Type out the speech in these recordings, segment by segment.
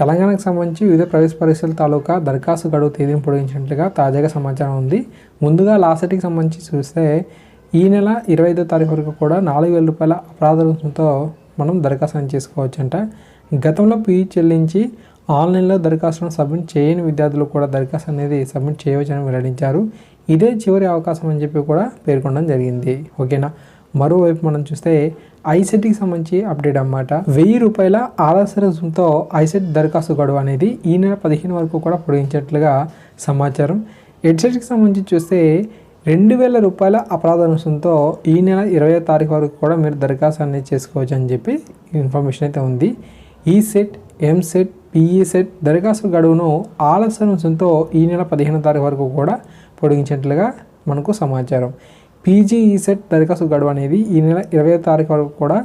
తెలంగాణకు సంబంధించి వివిధ ప్రవేశ పరీక్షల తాలూకా దరఖాస్తు గడువు తేదీని పొడిగించినట్లుగా తాజాగా సమాచారం ఉంది. ముందుగా లాసెట్కి సంబంధించి చూస్తే ఈ నెల ఇరవై ఐదో తారీఖు వరకు కూడా నాలుగు వేల రూపాయల అపరాధ రుసుముతో మనం దరఖాస్తు చేసుకోవచ్చంట. గతంలో పీ చెల్లించి ఆన్లైన్లో దరఖాస్తును సబ్మిట్ చేయని విద్యార్థులు కూడా దరఖాస్తు అనేది సబ్మిట్ చేయవచ్చని వెల్లడించారు. ఇదే చివరి అవకాశం అని చెప్పి కూడా పేర్కొనడం జరిగింది. ఓకేనా? మరోవైపు మనం చూస్తే ఐసెట్కి సంబంధించి అప్డేట్ అన్నమాట. వెయ్యి రూపాయల ఆలస్య ఐసెట్ దరఖాస్తు గడువు అనేది ఈ నెల పదిహేను వరకు కూడా పొడిగించినట్లుగా సమాచారం. హెడ్సెట్కి సంబంధించి చూస్తే రెండు వేల రూపాయల అపరాధ అంశంతో ఈ నెల ఇరవై తారీఖు వరకు కూడా మీరు దరఖాస్తు అనేది చేసుకోవచ్చు అని చెప్పి ఇన్ఫర్మేషన్ అయితే ఉంది. E set M set PE set దరఖాస్తు గడువును ఆలస్య రుసుముతో ఈ నెల పదిహేను తారీఖు వరకు కూడా పొడిగించినట్లుగా మనకు సమాచారం. పీజీఈసెట్ దరఖాస్తు గడువు అనేది ఈ నెల ఇరవై తారీఖు వరకు కూడా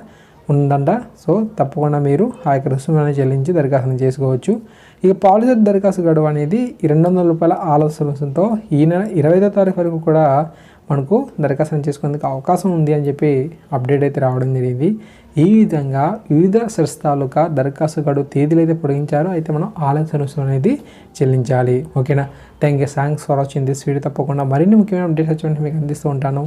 ఉందంట. సో తప్పకుండా మీరు ఆ యొక్క రుసుములను చెల్లించి దరఖాస్తు చేసుకోవచ్చు. ఇక పాలసీ దరఖాస్తు గడువు అనేది రెండు వందల రూపాయల ఆలస్య ఈ నెల ఇరవై ఐదో తారీఖు వరకు కూడా మనకు దరఖాస్తు చేసుకునేందుకు అవకాశం ఉంది అని చెప్పి అప్డేట్ అయితే రావడం జరిగింది. ఈ విధంగా వివిధ సెర్స్ తాలూకా దరఖాస్తు గడువు తేదీలు అయితే పొడిగించారో అయితే మనం ఆలస్య సర్వీసులు అనేది చెల్లించాలి. ఓకేనా? Thank you thanks for watching this video తప్పకుండా మరిన్ని ముఖ్యమైన అప్డేట్స్ వచ్చి మీకు అందిస్తూ ఉంటాను.